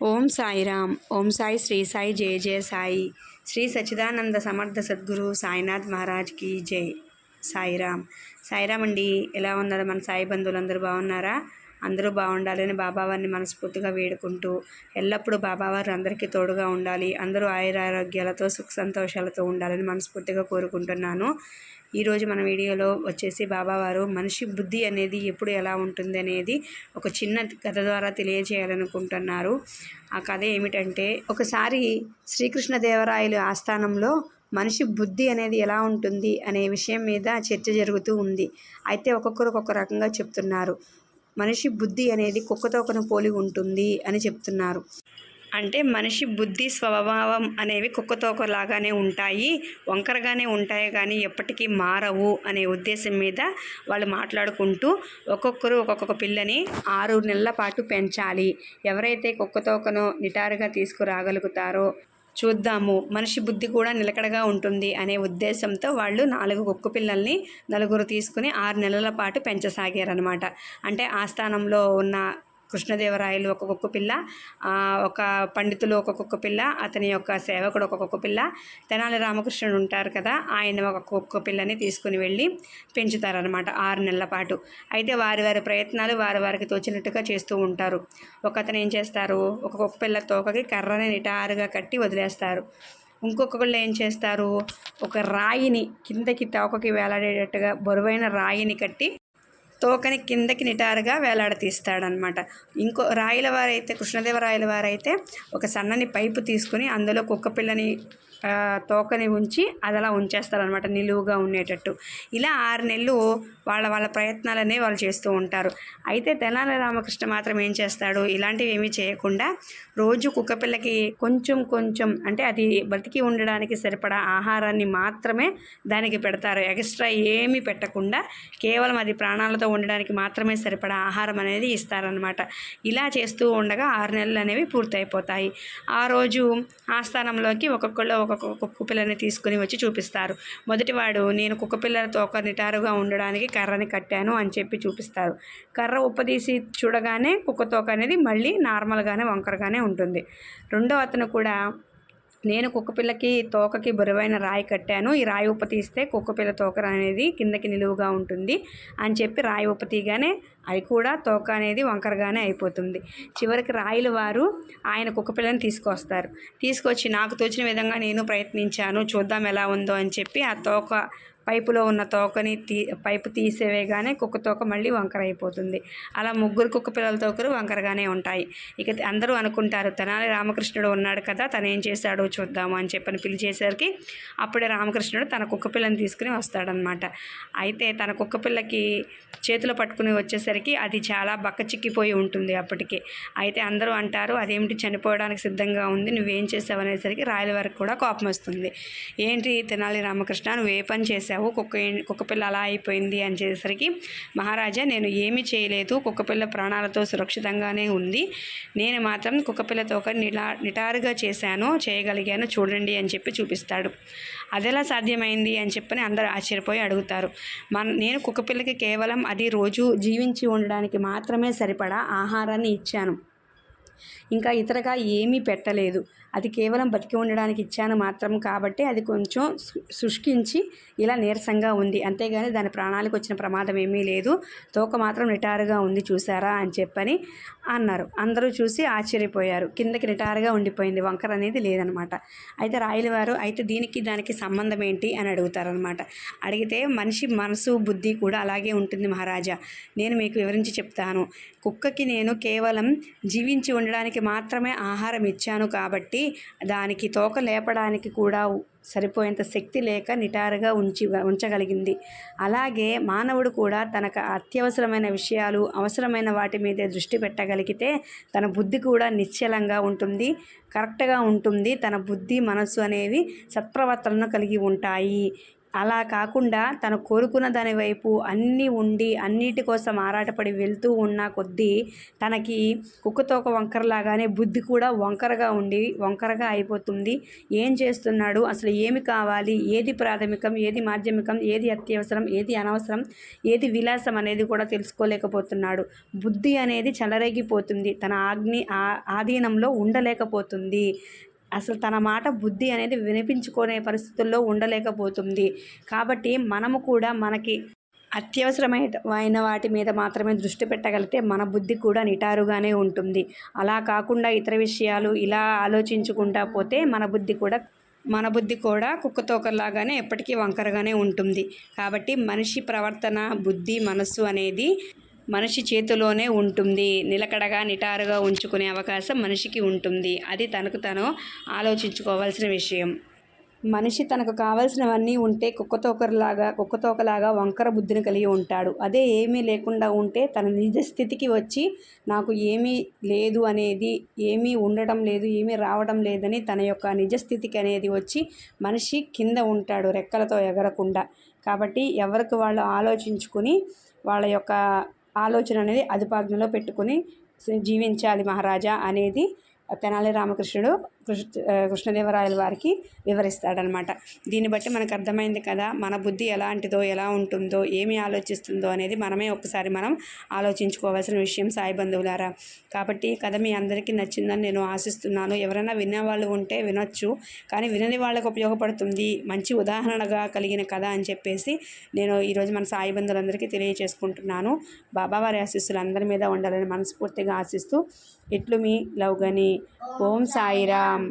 ఓం సాయిరామ్. ఓం సాయి శ్రీ సాయి జయ జయ సాయి. శ్రీ సచ్చిదానంద సమర్థ సద్గురు సాయినాథ్ మహారాజ్కి జై. సాయిరామ్. సాయిరామ్ అండి ఎలా ఉన్నారు మన సాయి బంధువులు అందరూ బాగున్నారా? అందరూ బాగుండాలని బాబావారిని మనస్ఫూర్తిగా వేడుకుంటూ ఎల్లప్పుడూ బాబావారు అందరికీ తోడుగా ఉండాలి అందరూ ఆయురారోగ్యాలతో సుఖ సంతోషాలతో ఉండాలని మనస్ఫూర్తిగా కోరుకుంటున్నాను. ఈరోజు మన వీడియోలో వచ్చేసి బాబావారు మనిషి బుద్ధి అనేది ఎప్పుడు ఎలా ఉంటుంది అనేది ఒక చిన్న కథ ద్వారా తెలియజేయాలనుకుంటున్నారు. ఆ కథ ఏమిటంటే ఒకసారి శ్రీకృష్ణదేవరాయలు ఆస్థానంలో మనిషి బుద్ధి అనేది ఎలా ఉంటుంది అనే విషయం మీద చర్చ జరుగుతూ ఉంది. అయితే ఒక్కొక్కరు ఒక్కొక్క రకంగా చెప్తున్నారు. మనిషి బుద్ధి అనేది కుక్కతోకను పోలి ఉంటుంది అని చెప్తున్నారు. అంటే మనిషి బుద్ధి స్వభావం అనేవి కుక్కతోకలాగానే ఉంటాయి వంకరగానే ఉంటాయి కానీ ఎప్పటికీ మారవు అనే ఉద్దేశం మీద వాళ్ళు మాట్లాడుకుంటూ ఒక్కొక్కరు ఒక్కొక్క పిల్లని ఆరు నెలల పాటు పెంచాలి. ఎవరైతే కుక్కతోకను నిటారుగా తీసుకురాగలుగుతారో చూద్దాము మనిషి బుద్ధి కూడా నిలకడగా ఉంటుంది అనే ఉద్దేశంతో వాళ్ళు నాలుగు కుక్క పిల్లల్ని నలుగురు తీసుకుని ఆరు నెలల పాటు పెంచసాగారనమాట అంటే ఆస్థానంలో ఉన్న కృష్ణదేవరాయలు ఒక కుక్క పిల్ల ఒక పండితులు ఒక కుక్క పిల్ల అతని యొక్క సేవకుడు ఒక కుక్క పిల్ల. తెనాలి రామకృష్ణుడు ఉంటారు కదా ఆయన ఒక కుక్క పిల్లని తీసుకుని వెళ్ళి పెంచుతారనమాట ఆరు నెలల పాటు. అయితే వారి వారి ప్రయత్నాలు వారి వారికి తోచినట్టుగా చేస్తూ ఉంటారు. ఒక అతను ఏం చేస్తారు? ఒక కుక్క పిల్ల తోకకి కర్రని నిటారుగా కట్టి వదిలేస్తారు. ఇంకొకళ్ళు ఏం చేస్తారు? ఒక రాయిని కిందకి తోకకి వేలాడేటట్టుగా బరువైన రాయిని కట్టి తోకని కిందకి నిటారుగా వేలాడతీస్తాడనమాట. ఇంకో రాయల వారైతే కృష్ణదేవరాయల వారైతే ఒక సన్నని పైపు తీసుకుని అందులో కుక్క పిల్లని తోకని ఉంచి అది అలా ఉంచేస్తారనమాట నిలువుగా ఉండేటట్టు. ఇలా ఆరు నెలలు వాళ్ళ వాళ్ళ ప్రయత్నాలనే వాళ్ళు చేస్తూ ఉంటారు. అయితే తెనాల రామకృష్ణ మాత్రం ఏం చేస్తాడు? ఇలాంటివి ఏమీ చేయకుండా రోజు కుక్కపిల్లకి కొంచెం కొంచెం అంటే అది బతికి ఉండడానికి సరిపడా ఆహారాన్ని మాత్రమే దానికి పెడతారు. ఎక్స్ట్రా ఏమీ పెట్టకుండా కేవలం అది ప్రాణాలతో ఉండడానికి మాత్రమే సరిపడా ఆహారం అనేది ఇస్తారనమాట ఇలా చేస్తూ ఉండగా ఆరు నెలలు అనేవి పూర్తయిపోతాయి. ఆ రోజు ఆస్థానంలోకి ఒక్కొక్కళ్ళు ఒక్కొక్క కుక్క పిల్లని తీసుకుని వచ్చి చూపిస్తారు. మొదటివాడు నేను కుక్క పిల్లలతో ఒక నిటారుగా ఉండడానికి కర్రని కట్టాను అని చెప్పి చూపిస్తారు. కర్ర ఉప్పదీసి చూడగానే కుక్క తోక అనేది మళ్ళీ నార్మల్గానే వంకరగానే ఉంటుంది. రెండో అతను కూడా నేను కుక్కపిల్లకి తోకకి బరువైన రాయి కట్టాను. ఈ రాయి ఉప్ప తీస్తే కుక్కపిల్ల తోక అనేది కిందకి నిలువుగా ఉంటుంది అని చెప్పి రాయి ఉప్ప తీగానే అది కూడా తోక అనేది వంకరగానే అయిపోతుంది. చివరికి రాయిల వారు ఆయన కుక్కపిల్లని తీసుకొస్తారు. తీసుకొచ్చి నాకు తోచిన విధంగా నేను ప్రయత్నించాను. చూద్దాం ఎలా ఉందో అని చెప్పి ఆ తోక పైపులో ఉన్న తోకని తీ పైపు తీసేవేగానే కుక్క తోక మళ్ళీ వంకర అయిపోతుంది. అలా ముగ్గురు కుక్క పిల్లల తోకలు వంకరగానే ఉంటాయి. ఇక అందరూ అనుకుంటారు తెనాలి రామకృష్ణుడు ఉన్నాడు కదా తను ఏం చేశాడో చూద్దాము అని చెప్పని పిలిచేసరికి అప్పుడే రామకృష్ణుడు తన కుక్క పిల్లని తీసుకుని వస్తాడనమాట అయితే తన కుక్క పిల్లకి చేతిలో పట్టుకుని వచ్చేసరికి అది చాలా బక్క చిక్కిపోయి ఉంటుంది అప్పటికి. అయితే అందరూ అంటారు అదేమిటి చనిపోవడానికి సిద్ధంగా ఉంది నువ్వేం చేసావు అనేసరికి రాయల వారికి కూడా కోపం వస్తుంది. ఏంటి తెనాలి రామకృష్ణ నువ్వు ఏ పని చేసావు కుక్క కుక్కపిల్ల అలా అయిపోయింది అని చేసేసరికి మహారాజా నేను ఏమీ చేయలేదు కుక్కపిల్ల ప్రాణాలతో సురక్షితంగానే ఉంది. నేను మాత్రం కుక్కపిల్లతో ఒక నిలా నిటారుగా చేశాను చేయగలిగాను చూడండి అని చెప్పి చూపిస్తాడు. అదెలా సాధ్యమైంది అని చెప్పని అందరూ ఆశ్చర్యపోయి అడుగుతారు. మన నేను కుక్కపిల్లకి కేవలం అది రోజు జీవించి ఉండడానికి మాత్రమే సరిపడా ఆహారాన్ని ఇచ్చాను. ఇంకా ఇతరగా ఏమీ పెట్టలేదు. అది కేవలం బతికి ఉండడానికి ఇచ్చాను మాత్రం కాబట్టి అది కొంచెం శుష్కించి ఇలా నీరసంగా ఉంది. అంతేగాని దాని ప్రాణాలకు వచ్చిన ప్రమాదం ఏమీ లేదు. తోక మాత్రం నిటారుగా ఉంది చూసారా అని చెప్పని అన్నారు. అందరూ చూసి ఆశ్చర్యపోయారు. కిందకి నిటారుగా ఉండిపోయింది. వంకర అనేది లేదనమాట. అయితే రాయల వారు అయితే దీనికి దానికి సంబంధం ఏంటి? అని అడుగుతారనమాట. అడిగితే మనిషి మనసు బుద్ధి కూడా అలాగే ఉంటుంది మహారాజా. నేను మీకు వివరించి చెప్తాను. కుక్కకి నేను కేవలం జీవించి ఉండడానికి మాత్రమే ఆహారం ఇచ్చాను కాబట్టి దానికి తోక లేపడానికి కూడా సరిపోయేంత శక్తి లేక నిటారుగా ఉంచి ఉంచగలిగింది. అలాగే మానవుడు కూడా తనకు అత్యవసరమైన విషయాలు అవసరమైన వాటి మీదే దృష్టి పెట్టగలిగితే తన బుద్ధి కూడా నిశ్చలంగా ఉంటుంది కరెక్ట్గా ఉంటుంది. తన బుద్ధి మనస్సు అనేవి సత్ప్రవర్తనను కలిగి ఉంటాయి. అలా కాకుండా తను కోరుకున్న దాని వైపు అన్నీ ఉండి అన్నిటి కోసం ఆరాటపడి వెళ్తూ ఉన్న కొద్దీ తనకి కుక్కతోక వంకరలాగానే బుద్ధి కూడా వంకరగా ఉండి వంకరగా అయిపోతుంది. ఏం చేస్తున్నాడు? అసలు ఏమి కావాలి? ఏది ప్రాథమికం? ఏది మాధ్యమికం? ఏది అత్యవసరం? ఏది అనవసరం? ఏది విలాసం అనేది కూడా తెలుసుకోలేకపోతున్నాడు. బుద్ధి అనేది చెలరేగిపోతుంది. తన ఆగ్ని ఆ- ఆధీనంలో ఉండలేకపోతుంది. అసలు తన మాట బుద్ధి అనేది వినిపించుకునే పరిస్థితుల్లో ఉండలేకపోతుంది. కాబట్టి మనము కూడా మనకి అత్యవసరమైన వాటి మీద మాత్రమే దృష్టి పెట్టగలిగితే మన బుద్ధి కూడా నిటారుగానే ఉంటుంది. అలా కాకుండా ఇతర విషయాలు ఇలా ఆలోచించుకుంటా పోతే మన బుద్ధి కూడా మన బుద్ధి కూడా కుక్కతోకలాగానే ఎప్పటికీ వంకరగానే ఉంటుంది. కాబట్టి మనిషి ప్రవర్తన బుద్ధి మనస్సు అనేది మనిషి చేతిలోనే ఉంటుంది. నిలకడగా నిటారుగా ఉంచుకునే అవకాశం మనిషికి ఉంటుంది. అది తనకు తను ఆలోచించుకోవాల్సిన విషయం. మనిషి తనకు కావలసినవన్నీ ఉంటే కుక్కతోకరిలాగా కుక్కతోకలాగా వంకర బుద్ధిని కలిగి ఉంటాడు. అదే ఏమీ లేకుండా ఉంటే తన నిజ స్థితికి వచ్చి నాకు ఏమీ లేదు అనేది ఏమీ ఉండటం లేదు ఏమీ రావడం లేదని తన యొక్క నిజ స్థితికి అనేది వచ్చి మనిషి కింద ఉంటాడు రెక్కలతో ఎగరకుండా. కాబట్టి ఎవరికి వాళ్ళు ఆలోచించుకుని వాళ్ళ యొక్క ఆలోచన అనేది అదుపాజ్ఞలో పెట్టుకుని జీవించాలి మహారాజా అనేది తెనాలి రామకృష్ణుడు కృష్ణదేవరాయల వారికి వివరిస్తాడనమాట. దీన్ని బట్టి మనకు అర్థమైంది కదా మన బుద్ధి ఎలాంటిదో ఎలా ఉంటుందో ఏమి ఆలోచిస్తుందో అనేది మనమే ఒకసారి మనం ఆలోచించుకోవాల్సిన విషయం సాయి బంధువులారా. కాబట్టి కథ మీ అందరికీ నచ్చిందని నేను ఆశిస్తున్నాను. ఎవరైనా వినే వాళ్ళు ఉంటే వినొచ్చు కానీ వినని వాళ్ళకు ఉపయోగపడుతుంది. మంచి ఉదాహరణగా కలిగిన కథ అని చెప్పేసి నేను ఈరోజు మన సాయి బంధువులందరికీ తెలియజేసుకుంటున్నాను బాబావారి ఆశీస్సులు అందరి మీద ఉండాలని మనస్ఫూర్తిగా ఆశిస్తూ ఇట్లు మీ లవ్ గని. ఓం సాయిరా సాయిరామ్